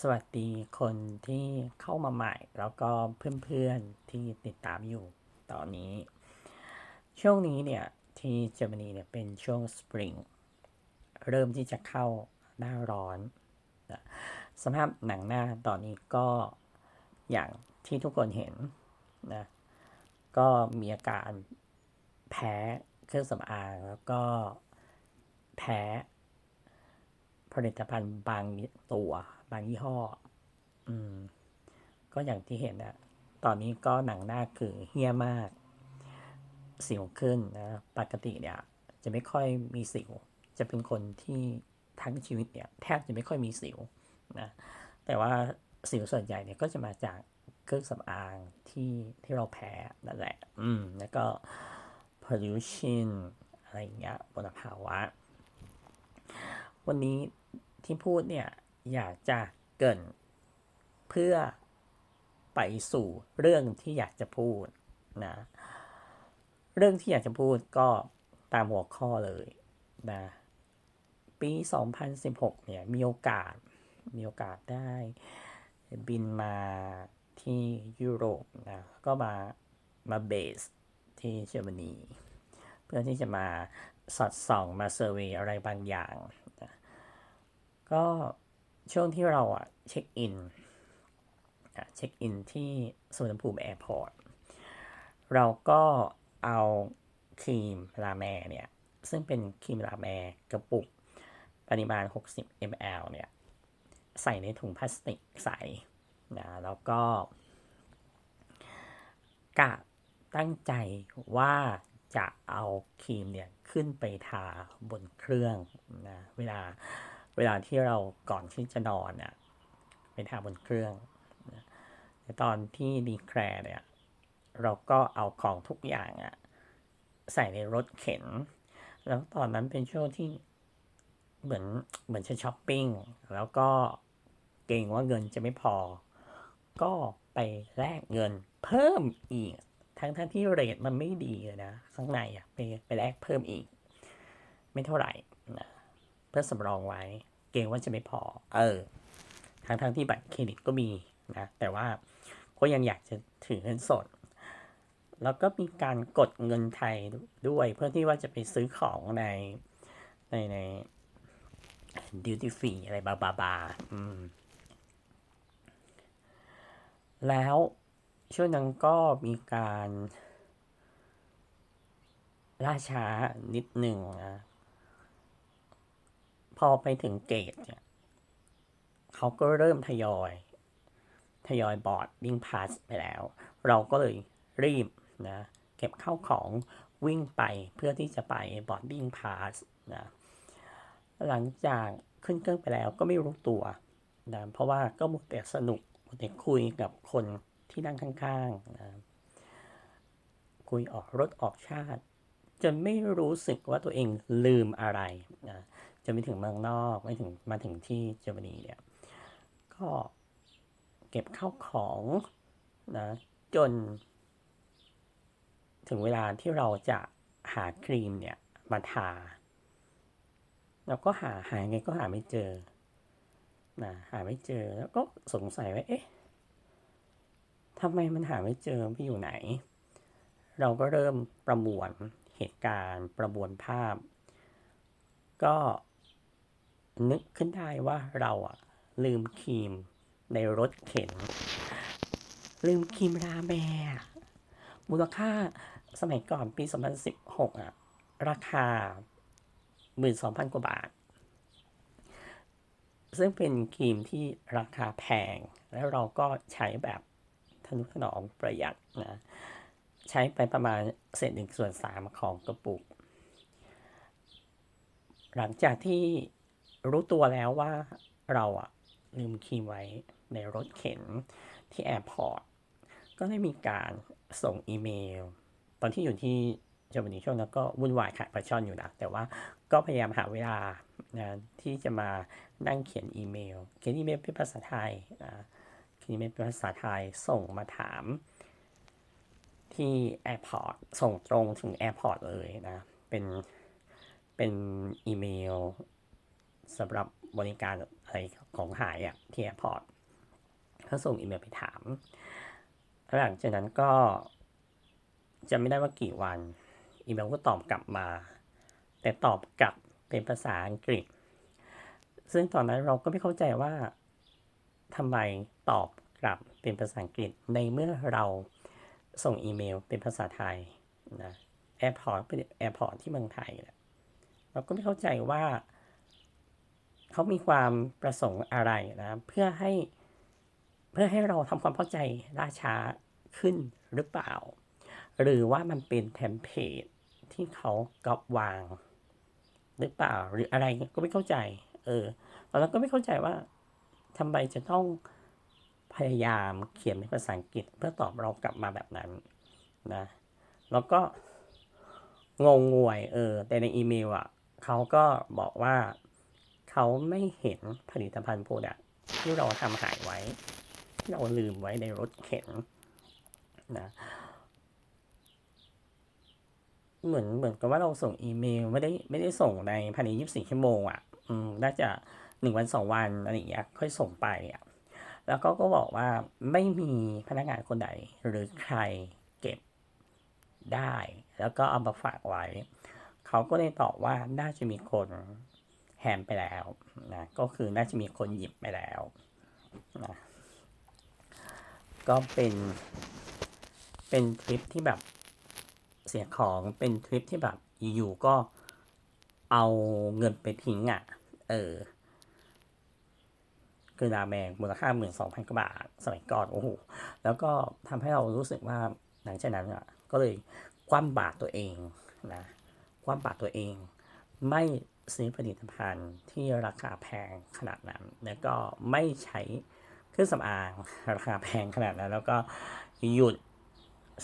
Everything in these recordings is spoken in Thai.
สวัสดีคนที่เข้ามาใหม่ แล้วก็เพื่อนๆที่ติดตามอยู่ตอนนี้ ช่วงนี้เนี่ย ที่เยอรมนีเนี่ยเป็นช่วงสปริงเริ่มที่จะเข้าหน้าร้อนนะสภาพหนังหน้าตอนนี้ก็อย่างที่ทุกคนเห็นนะก็มีอาการแพ้เครื่องสำอางแล้วก็แพ้ผลิตภัณฑ์บางตัว บางยี่ห้อ อืม ก็อย่างที่เห็นอะตอนนี้ก็หนังหน้าคือเฮี้ยมาก สิวขึ้นนะปกติเนี่ย จะไม่ค่อยมีสิว จะเป็นคนที่ทั้งชีวิตเนี่ย แทบจะไม่ค่อยมีสิวนะแต่ว่าสิวส่วนใหญ่เนี่ยก็จะมาจากเครื่องสำอางที่ที่เราแพ้นั่นแหละ อืม แล้วก็ pollution อะไรอย่างเงี้ยมลภาวะ วันนี้ที่พูดเนี่ย อยากจะเกินเพื่อไปสู่เรื่องที่อยากจะพูดนะเรื่องที่อยากจะพูดก็ตามหัวข้อเลยนะปี 2016 เนี่ยมีโอกาสมีโอกาสได้ บินมาที่ยุโรปนะก็มามาเบสที่เยอรมนี เพื่อที่จะมาสอดส่องมาเซอร์วยอะไรบางอย่างนะก็ ช่วงที่เราอะเช็คอินอะเช็คอินที่สุวรรณภูมิแอร์พอร์ตเราก็เอาครีมลาแมร์เนี่ย ซึ่งเป็นครีมลาแมร์กระปุกปริมาณ 60 ml เนี่ย ใส่ในถุงพลาสติกใสนะแล้วก็กะตั้งใจว่าจะเอาครีมเนี่ย ขึ้นไปทาบนเครื่องนะเวลา เวลาที่เราก่อนที่จะนอนเนี่ยไปทาบนเครื่องแต่ตอนที่ดีแคร์เนี่ยเราก็เอาของทุกอย่างอะใส่ในรถเข็น แล้วตอนนั้นเป็นช่วงที่เหมือนเหมือนจะช้อปปิ้ง แล้วก็เกรงว่าเงินจะไม่พอ ก็ไปแลกเงินเพิ่มอีก ทั้งทั้งที่เรทมันไม่ดีเลยนะ ข้างในอะไปไปแลกเพิ่มอีก ไม่เท่าไหร่ เพื่อสำรองไว้ เกรงว่าจะไม่พอ เออ ทั้งทั้งที่บัตรเครดิตก็มีนะ แต่ว่าก็ยังอยากจะถือเงินสด แล้วก็มีการกดเงินไทยด้วยเพื่อที่ว่าจะไปซื้อของในในในดิวตี้ฟรีอะไรบาบาบาอืม แล้วช่วงนั้นก็มีการล่าช้านิดหนึ่งนะ พอไปถึงเกตเนี่ยเขาก็เริ่มทยอย ทยอยบอร์ดวิ่งพาสไปแล้ว เราก็เลยรีบนะเก็บเข้าของวิ่งไปเพื่อที่จะไปบอร์ดวิ่งพาสนะหลังจากขึ้นเครื่องไปแล้วก็ไม่รู้ตัวนะเพราะว่าก็หมัวแต่สนุกหมัวแต่คุยกับคนที่นั่งข้างๆนะคุยออกรถออกชาติ จนไม่รู้สึกว่าตัวเองลืมอะไรนะ จนไปถึงเมืองนอกไม่ถึงมาถึงที่เยอรมนีเนี่ยก็เก็บเข้าของนะจน ถึงเวลาที่เราจะหาครีมเนี่ยมาทาเราก็หาหาไงก็หาไม่เจอนะหาไม่เจอแล้วก็สงสัยว่าเอ๊ะทำไมมันหาไม่เจอไปอยู่ไหน เราก็เริ่มประมวลเหตุการณ์ประมวลภาพ ก็ นึกขึ้นได้ว่าเราอะลืมครีมในรถเข็น ลืมครีมราแมมูลค่าสมัยก่อนปี 2016อะราคา 12,000 กว่าบาท ซึ่งเป็นครีมที่ราคาแพง แล้วเราก็ใช้แบบทนุถนอมประหยัดนะ ใช้ไปประมาณเศษหนึ่งส่วนสามของกระปุก หลังจากที่ รู้ตัวแล้วว่าเราอะลืมครีมไว้ในรถเข็นที่แอร์พอร์ต ก็ได้มีการส่งอีเมล ตอนที่อยู่ที่เยอรมนีช่วงนั้นก็วุ่นวายขายปลาช่อนอยู่นะ แต่ว่าก็พยายามหาเวลานะที่จะมานั่งเขียนอีเมล เขียนอีเมลเป็นภาษาไทยนะเขียนอีเมลเป็นภาษาไทยส่งมาถามที่แอร์พอร์ตส่งตรงถึงแอร์พอร์ตเลยนะ เป็นเป็นอีเมล สำหรับบริการอะไรของหายอะที่แอร์พอร์ตเขาส่งอีเมลไปถามหลังจากนั้นก็จะไม่ได้ว่ากี่วัน อีเมลก็ตอบกลับมา แต่ตอบกลับเป็นภาษาอังกฤษ ซึ่งตอนนั้นเราก็ไม่เข้าใจว่าทำไมตอบกลับเป็นภาษาอังกฤษในเมื่อเราส่งอีเมลเป็นภาษาไทยนะแอร์พอร์ตเป็นแอร์พอร์ตที่เมืองไทยเราก็ไม่เข้าใจว่า เขามีความประสงค์อะไรนะเพื่อให้เพื่อให้เราทำความเข้าใจล่าช้าขึ้นหรือเปล่า หรือว่ามันเป็นเทมเพลตที่เขาก๊อปวาง หรือเปล่าหรืออะไรก็ไม่เข้าใจ เออตอนนั้นก็ไม่เข้าใจว่าทำไมจะต้องพยายามเขียนเป็นภาษาอังกฤษเพื่อตอบเรากลับมาแบบนั้นนะแล้วก็งงงวยเออแต่ในอีเมลอะเขาก็บอกว่า เขาไม่เห็นผลิตภัณฑ์โปรดักที่เราทำหายไว้ เราลืมไว้ในรถเข็นนะเหมือนเหมือนกับว่าเราส่งอีเมลไม่ได้ไม่ได้ส่งในภายในยี่สิบสี่ชั่วโมงอะ อืมน่าจะหนึ่งวันสองวันอะไรอย่างเงี้ยค่อยส่งไปอะ แล้วก็ก็บอกว่าไม่มีพนักงานคนใดหรือใครเก็บได้ แล้วก็เอามาฝากไว้ เขาก็เลยตอบว่าน่าจะมีคน แฮมไปแล้วนะก็คือน่าจะมีคนหยิบไปแล้วนะก็เป็นเป็นทริปที่แบบเสียของเป็นทริปที่แบบอยู่ก็เอาเงินไปทิ้งอะ เออ คือราแมงมูลค่าหมื่นสองพันกว่าบาทสมัยก่อนโอ้โหแล้วก็ทำให้เรารู้สึกว่าหลังจากนั้นอะก็เลยคว่ำบาตรตัวเองนะคว่ำบาตรตัวเอง ไม่ ซื้อผลิตภัณฑ์ที่ราคาแพงขนาดนั้น แล้วก็ไม่ใช้เครื่องสำอางราคาแพงขนาดนั้น แล้วก็หยุด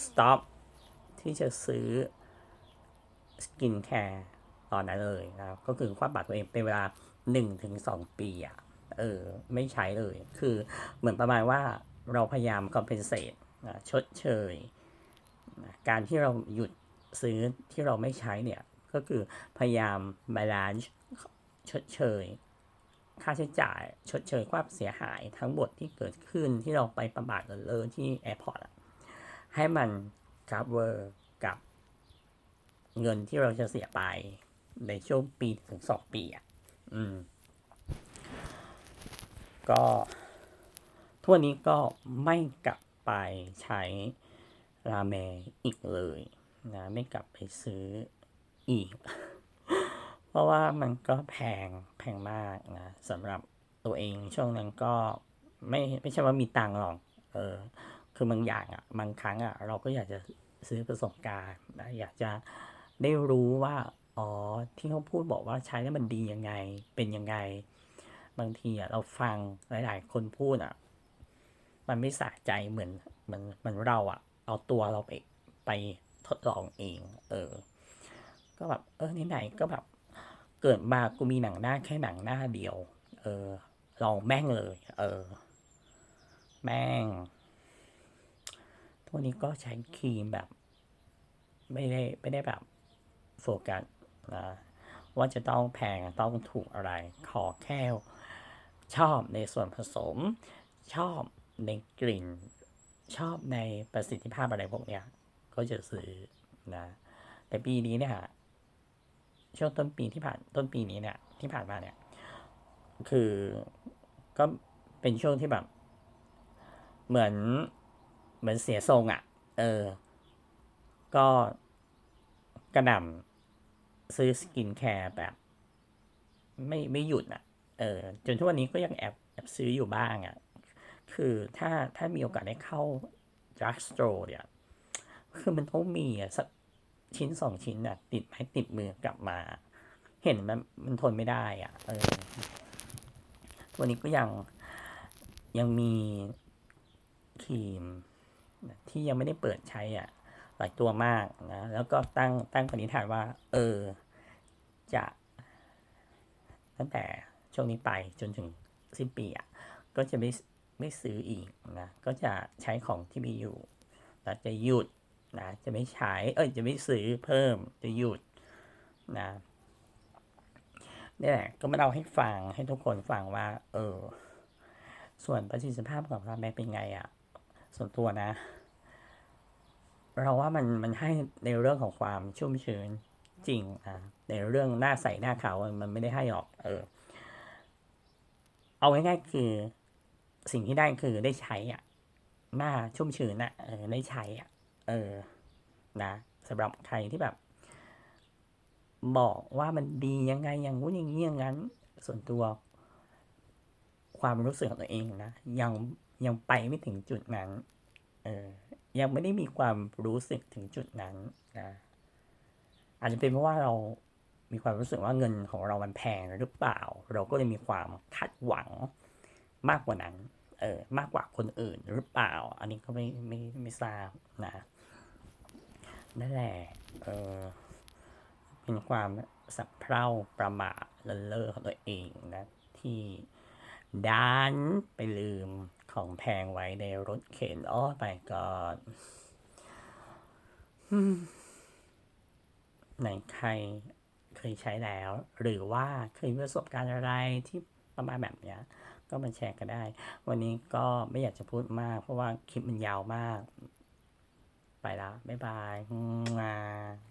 stop ที่จะซื้อสกินแคร์ตอนนั้นเลยนะก็คือคว่ำบาตรตัวเองเป็นเวลา 1-2 ปีอะเออ ไม่ใช้เลย คือเหมือนประมาณว่าเราพยายาม compensate นะชดเชย การที่เราหยุดซื้อที่เราไม่ใช้เนี่ย ก็คือพยายาม balance ชดเชย ค่าใช้จ่ายชดเชยความเสียหายทั้งหมดที่เกิดขึ้นที่เราไปประบาทเงินเลอที่แอร์พอร์ตให้มัน cover กับเงินที่เราจะเสียไปในช่วงปีถึงสองปีอะ อืม ก็ทุกวันนี้ก็ไม่กลับไปใช้ราเมอีกเลยนะ ไม่กลับไปซื้อ อีก เพราะว่ามันก็แพงแพงมากนะสำหรับตัวเองช่วงนั้นก็ไม่ไม่ใช่ว่ามีตังค์หรอก เออ คือบางอย่างอะบางครั้งอะ เราก็อยากจะซื้อประสบการณ์นะอยากจะได้รู้ว่า อ๋อ ที่เขาพูดบอกว่าใช้แล้วมันดียังไง เป็นยังไง บางทีอะเราฟังหลาย ๆ คนพูดอะ มันไม่สะใจเหมือนเหมือนเหมือนเราอะ เอาตัวเราไปไปทดลองเอง เออ ก็แบบเออไหนๆก็แบบ เกิดมากูมีหนังหน้าแค่หนังหน้าเดียว เออลองแม่งเลย เออ แม่งทุกวันนี้ก็ใช้ครีมแบบ ไม่ได้ไม่ได้แบบโฟกัสนะว่าจะต้องแพงต้องถูกอะไร ขอแค่ชอบในส่วนผสม ชอบในกลิ่น ชอบในประสิทธิภาพอะไรพวกเนี้ย ก็จะซื้อนะ แต่ปีนี้เนี่ย ช่วงต้นปีที่ผ่านต้นปีนี้เนี่ย ที่ผ่านมาเนี่ย คือก็เป็นช่วงที่แบบ เหมือนเหมือนเสียทรงอะ่ะ เออ ก็กระหน่ำซื้อสกินแคร์แบบ ไม่ไม่หยุดอะ เออ จนทุกวันนี้ก็ยังแอบแอบซื้ออยู่บ้างอะ คือถ้าถ้ามีโอกาสได้เข้า drug store เนี่ย คือมันต้องมีอะสัก ชิ้นสองชิ้นอะติดไม้ติดมือกลับมา เห็นมันมันทนไม่ได้อะเออตัวนี้ก็ยังยังมีครีม ที่ยังไม่ได้เปิดใช้อะ หลายตัวมากนะ แล้วก็ตั้งตั้งปณิธานว่า เออ จะ ตั้งแต่ช่วงนี้ไปจนถึงสิ้นปีอะ ก็จะไม่ไม่ซื้ออีกนะ ก็จะใช้ของที่มีอยู่นะจะหยุด นะจะไม่ใช้เอ้ยจะไม่ซื้อเพิ่มจะหยุดนะนี่แหละก็มาเล่าให้ฟังให้ทุกคนฟังว่า เออ ส่วนประสิทธิภาพของการแบงเป็นไงอะ่ะ ส่วนตัวนะ เราว่ามันมันให้ในเรื่องของความชุ่มชื้นจริงอะในเรื่องหน้าใสหน้าขาวมันไม่ได้ให้หรอก เออ เอาง่ายๆคือ สิ่งที่ได้คือได้ใช้อะ หน้าชุ่มชื้นอะเออได้ใช้อะ เออ นะสำหรับใครที่แบบ บอกว่ามันดียังไงอย่างงู้นอย่างนี้อย่างนั้น ส่วนตัวความรู้สึกของตัวเองนะยังยังไปไม่ถึงจุดนั้น เออ ยังไม่ได้มีความรู้สึกถึงจุดนั้นนะอาจจะเป็นเพราะว่าเรามีความรู้สึกว่าเงินของเรามันแพงหรือเปล่า เราก็เลยมีความคาดหวังมากกว่านั้น เออ มากกว่าคนอื่นหรือเปล่า อันนี้ก็ไม่ไม่ไม่ทราบนะ นั่นแหละเออเป็นความสับเพร่าประมาทเลินเล่อของตัวเองนะที่ดันไปลืมของแพงไว้ในรถเข็นอ้อไปก่อนไหนใครเคยใช้แล้ว หรือว่าเคยมีประสบการณ์อะไรที่ประมาณแบบเนี้ย ก็มาแชร์กันได้ วันนี้ก็ไม่อยากจะพูดมาก เพราะว่าคลิปมันยาวมาก ไปละบ๊ายบาย